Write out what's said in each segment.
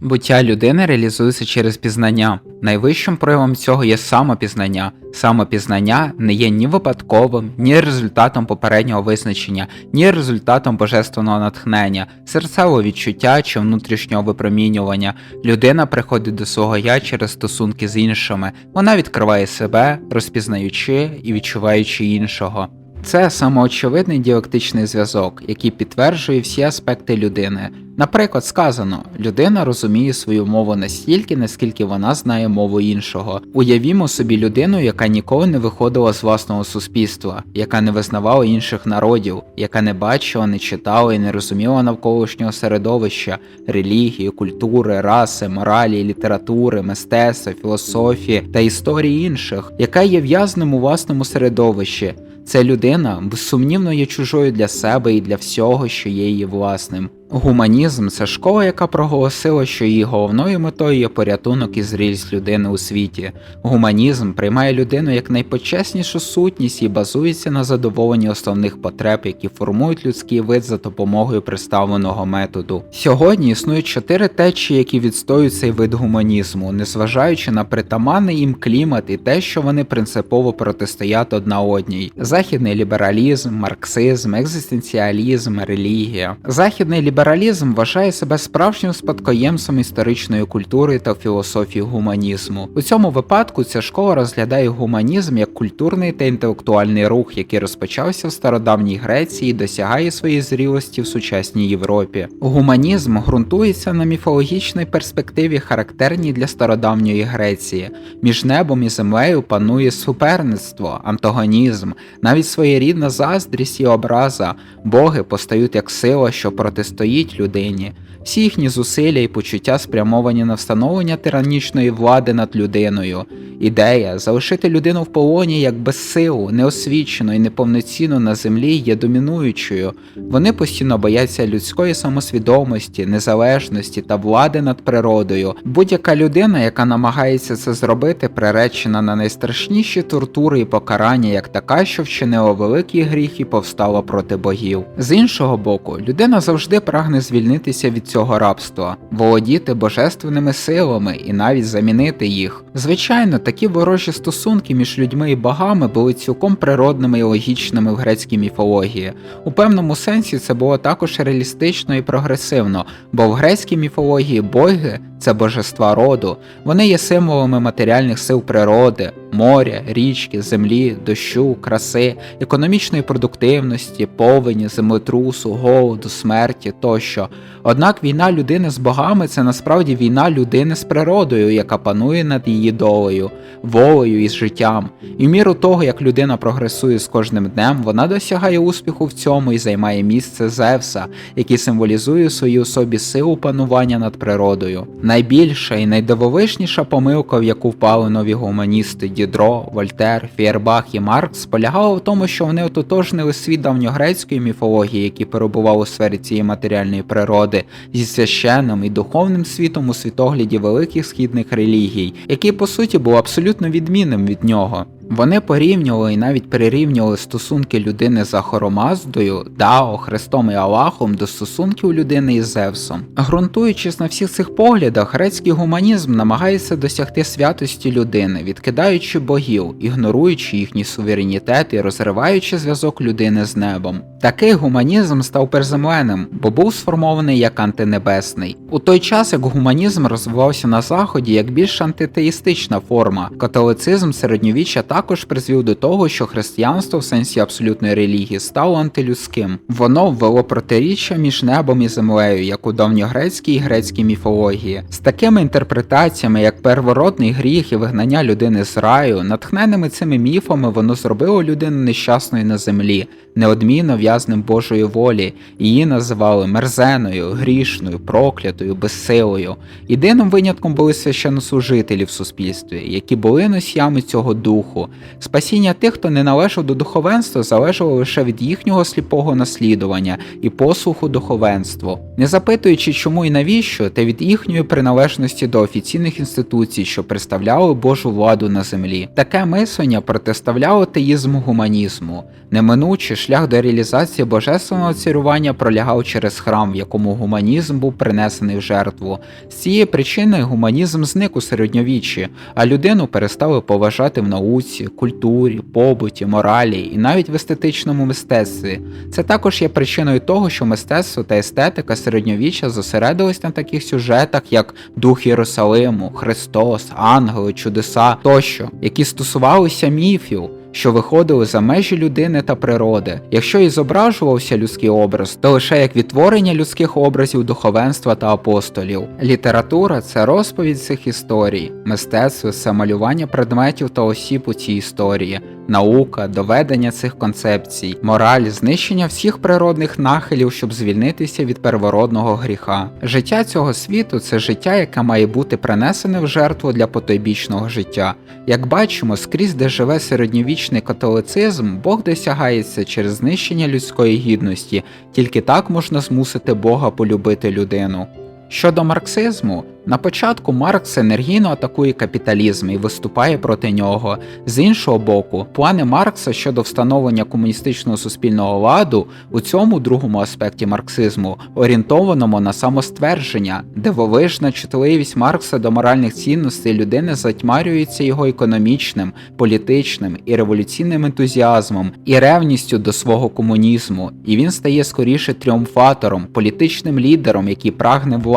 Буття людини реалізується через пізнання. Найвищим проявом цього є самопізнання. Самопізнання не є ні випадковим, ні результатом попереднього визначення, ні результатом божественного натхнення, серцевого відчуття чи внутрішнього випромінювання. Людина приходить до свого я через стосунки з іншими. Вона відкриває себе, розпізнаючи і відчуваючи іншого. Це самоочевидний діалектичний зв'язок, який підтверджує всі аспекти людини. Наприклад, сказано, людина розуміє свою мову настільки, наскільки вона знає мову іншого. Уявімо собі людину, яка ніколи не виходила з власного суспільства, яка не визнавала інших народів, яка не бачила, не читала і не розуміла навколишнього середовища, релігії, культури, раси, моралі, літератури, мистецтва, філософії та історії інших, яка є в'язним у власному середовищі. Ця людина безсумнівно є чужою для себе і для всього, що є її власним. Гуманізм це школа, яка проголосила, що її головною метою є порятунок і зрілість людини у світі. Гуманізм приймає людину як найпочеснішу сутність і базується на задоволенні основних потреб, які формують людський вид за допомогою представленого методу. Сьогодні існують чотири течії, які відстоюють цей вид гуманізму, незважаючи на притаманний їм клімат і те, що вони принципово протистоять одна одній: західний лібералізм, марксизм, екзистенціалізм, релігія. Західний лібералізм вважає себе справжнім спадкоємцем історичної культури та філософії гуманізму. У цьому випадку ця школа розглядає гуманізм як культурний та інтелектуальний рух, який розпочався в стародавній Греції і досягає своєї зрілості в сучасній Європі. Гуманізм ґрунтується на міфологічній перспективі, характерній для стародавньої Греції. Між небом і землею панує суперництво, антагонізм, навіть своєрідна заздрість і образа. Боги постають як сила, що протистоїть людині. Всі їхні зусилля і почуття спрямовані на встановлення тиранічної влади над людиною. Ідея залишити людину в полоні як безсилу, неосвічену і неповноцінну на землі є домінуючою. Вони постійно бояться людської самосвідомості, незалежності та влади над природою. Будь-яка людина, яка намагається це зробити, приречена на найстрашніші тортури і покарання, як така, що вчинила великий гріх і повстала проти богів. З іншого боку, людина завжди прагне звільнитися від цього рабства, володіти божественними силами і навіть замінити їх. Звичайно, такі ворожі стосунки між людьми і богами були цілком природними і логічними в грецькій міфології. У певному сенсі це було також реалістично і прогресивно, бо в грецькій міфології боги це божества роду, вони є символами матеріальних сил природи, моря, річки, землі, дощу, краси, економічної продуктивності, повені, землетрусу, голоду, смерті тощо. Однак війна людини з богами це насправді війна людини з природою, яка панує над її долею, волею і життям. І в міру того, як людина прогресує з кожним днем, вона досягає успіху в цьому і займає місце Зевса, який символізує у своїй особі силу панування над природою. Найбільша і найдивовижніша помилка, в яку впали нові гуманісти Дідро, Вольтер, Фєрбах і Маркс, полягала в тому, що вони ототожнили світ давньогрецької міфології, який перебував у сфері цієї матеріальної природи, зі священним і духовним світом у світогляді великих східних релігій, який по суті був абсолютно відмінним від нього. Вони порівнювали і навіть перерівнювали стосунки людини з Ахоромаздою, Дао, Христом і Аллахом до стосунків людини із Зевсом. Ґрунтуючись на всіх цих поглядах, грецький гуманізм намагається досягти святості людини, відкидаючи богів, ігноруючи їхній суверенітет і розриваючи зв'язок людини з небом. Такий гуманізм став перземленим, бо був сформований як антинебесний. У той час як гуманізм розвивався на заході як більш антитеїстична форма, католицизм середньовіччя також призвів до того, що християнство в сенсі абсолютної релігії стало антилюдським. Воно ввело протиріччя між небом і землею, як у давньогрецькій і грецькій міфології. З такими інтерпретаціями, як первородний гріх і вигнання людини з раю, натхненими цими міфами воно зробило людину нещасною на землі, неодмінно в'язнем Божої волі, її називали мерзеною, грішною, проклятою, безсилою. Єдиним винятком були священнослужителі в суспільстві, які були носіями цього духу. Спасіння тих, хто не належав до духовенства, залежало лише від їхнього сліпого наслідування і послуху духовенству, не запитуючи, чому і навіщо, та від їхньої приналежності до офіційних інституцій, що представляли Божу владу на землі. Таке мислення протиставляло теїзму гуманізму. Неминуче шлях до реалізації божественного царювання пролягав через храм, в якому гуманізм був принесений в жертву. З цієї причини гуманізм зник у середньовіччі, а людину перестали поважати в науці, культурі, побуті, моралі і навіть в естетичному мистецтві. Це також є причиною того, що мистецтво та естетика середньовіччя зосередились на таких сюжетах, як Дух Єрусалиму, Христос, ангели, чудеса тощо, які стосувалися міфів. Що виходили за межі людини та природи. Якщо і зображувався людський образ, то лише як відтворення людських образів духовенства та апостолів. Література це розповідь цих історій, мистецтво це малювання предметів та осіб у цій історії, наука, доведення цих концепцій, мораль, знищення всіх природних нахилів, щоб звільнитися від первородного гріха. Життя цього світу це життя, яке має бути принесене в жертву для потойбічного життя. Як бачимо, скрізь, де живе середньовічний католицизм, Бог досягається через знищення людської гідності, тільки так можна змусити Бога полюбити людину. Щодо марксизму, на початку Маркс енергійно атакує капіталізм і виступає проти нього. З іншого боку, плани Маркса щодо встановлення комуністичного суспільного ладу у цьому другому аспекті марксизму, орієнтованому на самоствердження, дивовижна чутливість Маркса до моральних цінностей людини затьмарюється його економічним, політичним і революційним ентузіазмом і ревністю до свого комунізму, і він стає скоріше тріумфатором, політичним лідером, який прагне влади.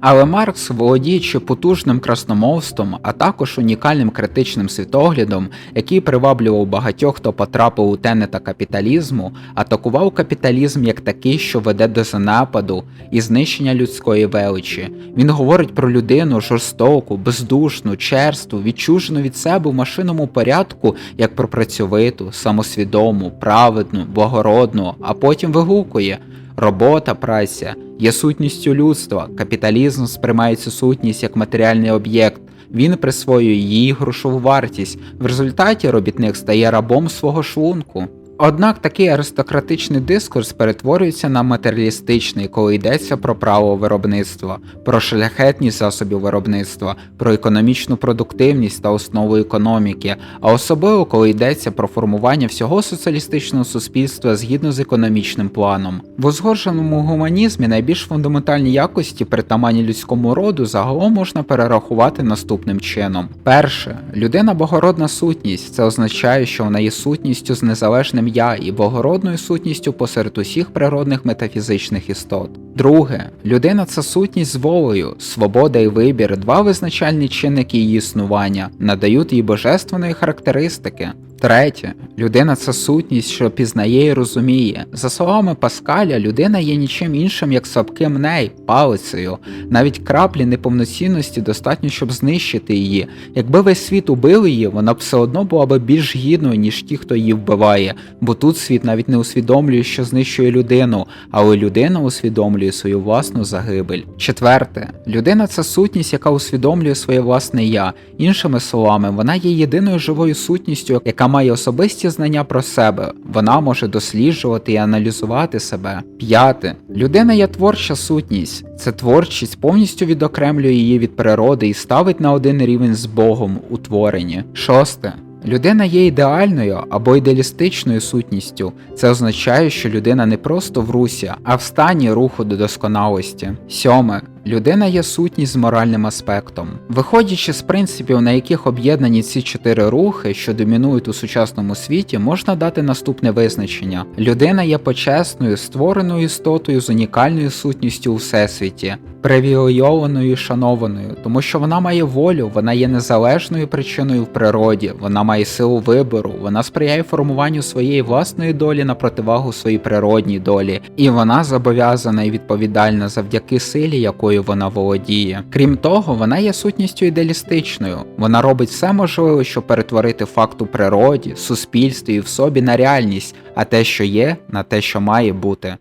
Але Маркс, володіючи потужним красномовством, а також унікальним критичним світоглядом, який приваблював багатьох, хто потрапив у тенета капіталізму, атакував капіталізм як такий, що веде до занападу і знищення людської величі. Він говорить про людину жорстоку, бездушну, черству, відчужену від себе в машинному порядку, як про працьовиту, самосвідому, праведну, благородну, а потім вигукує. Робота, праця є сутністю людства. Капіталізм сприймає цю сутність як матеріальний об'єкт. Він присвоює її грошову вартість. В результаті робітник стає рабом свого шлунку. Однак такий аристократичний дискурс перетворюється на матеріалістичний, коли йдеться про право виробництва, про шляхетність засобів виробництва, про економічну продуктивність та основу економіки, а особливо коли йдеться про формування всього соціалістичного суспільства згідно з економічним планом. В узгодженому гуманізмі найбільш фундаментальні якості, притаманні людському роду, загалом можна перерахувати наступним чином: перше, людина богородна сутність, це означає, що вона є сутністю з незалежним я і богородною сутністю посеред усіх природних метафізичних істот. Друге, людина це сутність з волею, свобода і вибір, два визначальні чинники її існування, надають їй божественної характеристики. Третє, людина це сутність, що пізнає і розуміє. За словами Паскаля, людина є нічим іншим, як слабким ней, палицею. Навіть краплі неповноцінності достатньо, щоб знищити її. Якби весь світ убив її, вона б все одно була б більш гідною, ніж ті, хто її вбиває. Бо тут світ навіть не усвідомлює, що знищує людину, але людина усвідомлює свою власну загибель. Четверте, людина це сутність, яка усвідомлює своє власне я. Іншими словами, вона є єдиною живою сутністю, яка має особисті знання про себе, вона може досліджувати і аналізувати себе. П'яте. Людина є творча сутність. Це творчість повністю відокремлює її від природи і ставить на один рівень з Богом у творенні. Шосте. Людина є ідеальною або ідеалістичною сутністю. Це означає, що людина не просто в русі, а в стані руху до досконалості. Сьоме. Людина є сутність з моральним аспектом. Виходячи з принципів, на яких об'єднані ці чотири рухи, що домінують у сучасному світі, можна дати наступне визначення: людина є почесною, створеною істотою з унікальною сутністю у всесвіті, привілейованою і шанованою, тому що вона має волю, вона є незалежною причиною в природі, вона має силу вибору, вона сприяє формуванню своєї власної долі на противагу своїй природній долі, і вона зобов'язана і відповідальна завдяки силі, якою вона володіє. Крім того, вона є сутністю ідеалістичною. Вона робить все можливе, щоб перетворити факт у природі, суспільстві і в собі на реальність, а те, що є, на те, що має бути.